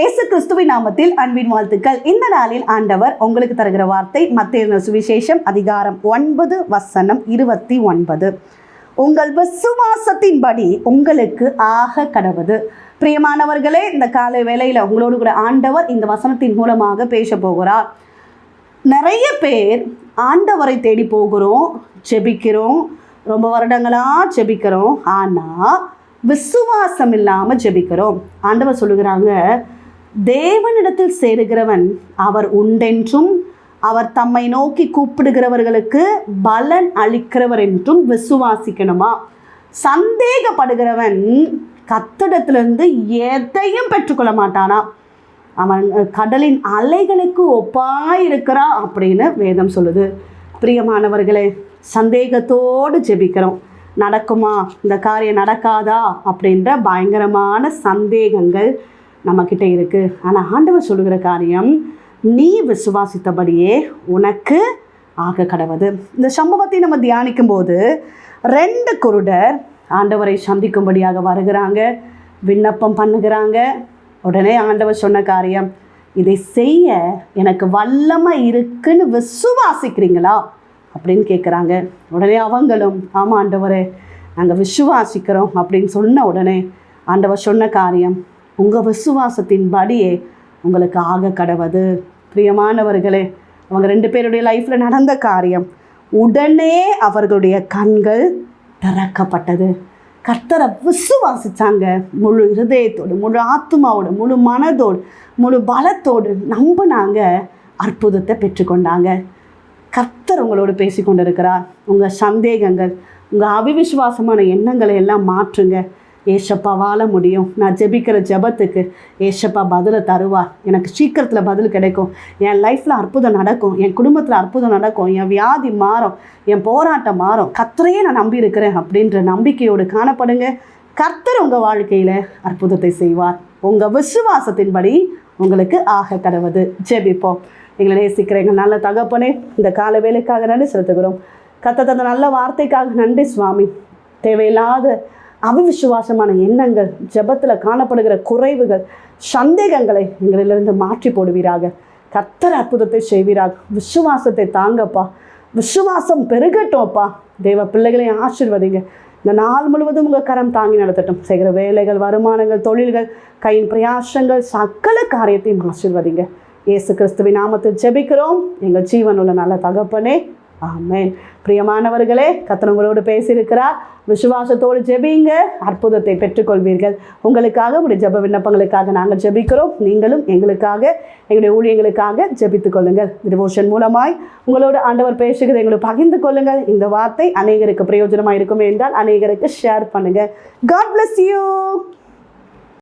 இயேசு கிறிஸ்துவின் நாமத்தில் அன்பின் வாழ்த்துக்கள். இந்த நாளில் ஆண்டவர் உங்களுக்கு தருகிற வார்த்தை மத்திய சுவிசேஷம் அதிகாரம் ஒன்பது வசனம் இருபத்தி ஒன்பது. உங்கள் விசுவாசத்தின்படி உங்களுக்கு ஆக கடவுது. பிரியமானவர்களே இந்த காலை வேளையில் உங்களோடு கூட ஆண்டவர் இந்த வசனத்தின் மூலமாக பேச போகிறார். நிறைய பேர் ஆண்டவரை தேடி போகிறோம் ஜெபிக்கிறோம் ரொம்ப வருடங்களாக ஜெபிக்கிறோம் ஆனால் விசுவாசம் இல்லாமல் ஜெபிக்கிறோம். ஆண்டவர் சொல்லுகிறாங்க தேவனிடத்தில் சேருகிறவன் அவர் உண்டென்றும் அவர் தம்மை நோக்கி கூப்பிடுகிறவர்களுக்கு பலன் அளிக்கிறவர் என்றும் விசுவாசிக்கணுமா? சந்தேகப்படுகிறவன் கத்திடத்திலிருந்து எதையும் பெற்றுக்கொள்ள மாட்டானா? அவன் கடலின் அலைகளுக்கு ஒப்பாய் இருக்கிறான் அப்படின்னு வேதம் சொல்லுது. பிரியமானவர்களே சந்தேகத்தோடு ஜெபிக்கிறோம். நடக்குமா? இந்த காரியம் நடக்காதா? அப்படின்ற பயங்கரமான சந்தேகங்கள் நம்மக்கிட்ட இருக்குது ஆனால் ஆண்டவர் சொல்லுகிற காரியம் நீ விசுவாசித்தபடியே உனக்கு ஆக கடவுது. இந்த சம்பவத்தை நம்ம தியானிக்கும் போது ரெண்டு குருடர் ஆண்டவரை சந்திக்கும்படியாக வருகிறாங்க விண்ணப்பம் பண்ணுகிறாங்க. உடனே ஆண்டவர் சொன்ன காரியம் இதை செய்ய எனக்கு வல்லமை இருக்குன்னு விசுவாசிக்கிறீங்களா? அப்படின்னு கேட்குறாங்க உடனே அவங்களும் ஆமாம் ஆண்டவரே நாங்கள் விசுவாசிக்கிறோம் அப்படின்னு சொன்ன உடனே ஆண்டவர் சொன்ன காரியம் உங்கள் விசுவாசத்தின்படியே உங்களுக்கு ஆக கடவது. பிரியமானவர்களே அவங்க ரெண்டு பேருடைய லைஃப்பில் நடந்த காரியம் உடனே அவர்களுடைய கண்கள் திறக்கப்பட்டது. கர்த்தரை விசுவாசித்தாங்க முழு இருதயத்தோடு முழு ஆத்மாவோடு முழு மனதோடு முழு பலத்தோடு நம்பினாங்க. அற்புதத்தை பெற்றுக்கொண்டாங்க. கர்த்தர் உங்களோடு பேசி கொண்டிருக்கிறார் உங்கள் சந்தேகங்கள் உங்கள் அவிவிசுவாசமான எண்ணங்களை எல்லாம் மாற்றுங்க. ஏசப்பாவால் வாழ முடியும். நான் ஜெபிக்கிற ஜெபத்துக்கு ஏசப்பா பதிலை தருவார். எனக்கு சீக்கிரத்தில் பதில் கிடைக்கும். என் லைஃப்பில் அற்புதம் நடக்கும். என் குடும்பத்தில் அற்புதம் நடக்கும். என் வியாதி மாறும். என் போராட்டம் மாறும். கத்தரையே நான் நம்பி இருக்கிறேன் அப்படின்ற நம்பிக்கையோடு காணப்படுங்க. கர்த்தர் உங்கள் வாழ்க்கையில் அற்புதத்தை செய்வார். உங்கள் விசுவாசத்தின்படி உங்களுக்கு ஆக கடவுது. ஜெபிப்போம். எங்களை நேசிக்கிற எங்கள் நல்ல தகப்பனே இந்த கால வேலைக்காக நன்றி செலுத்துகிறோம். கத்த தந்த நல்ல வார்த்தைக்காக நன்றி சுவாமி. தேவையில்லாத அவிவிசுவாசமான எண்ணங்கள் ஜெபத்தில் காணப்படுகிற குறைவுகள் சந்தேகங்களை எங்களிலிருந்து மாற்றி போடுவீராக. கத்தர் அற்புதத்தை செய்வீராக. விசுவாசத்தை தாங்கப்பா. விசுவாசம் பெருகட்டும்ப்பா. தேவ பிள்ளைகளையும் ஆசிர்வதிங்க. இந்த நாள் முழுவதும் உங்கள் கரம் தாங்கி நடத்தட்டும். செய்கிற வேலைகள் வருமானங்கள் தொழில்கள் கையின் பிரயாசங்கள் சகல காரியத்தையும் ஆசிர்வதிங்க. இயேசு கிறிஸ்துவின் நாமத்தில் ஜெபிக்கிறோம். எங்கள் ஜீவனுள்ள நல்ல தகப்பனே ஆமேன். பிரியமானவர்களே கத்தனங்களோடு பேசியிருக்கிறார். விசுவாசத்தோடு ஜெபிங்க அற்புதத்தை பெற்றுக்கொள்வீர்கள். உங்களுக்காக உடைய ஜெப விண்ணப்பங்களுக்காக நாங்கள் ஜெபிக்கிறோம். நீங்களும் எங்களுக்காக எங்களுடைய ஊழியங்களுக்காக ஜெபித்துக் கொள்ளுங்கள். டிவோஷன் மூலமாய் உங்களோடு ஆண்டவர் பேசுகிறது எங்களை பகிர்ந்து கொள்ளுங்கள். இந்த வார்த்தை அநேகருக்கு பிரயோஜனமாக இருக்கும் என்றால் அநேகருக்கு ஷேர் பண்ணுங்கள். God bless you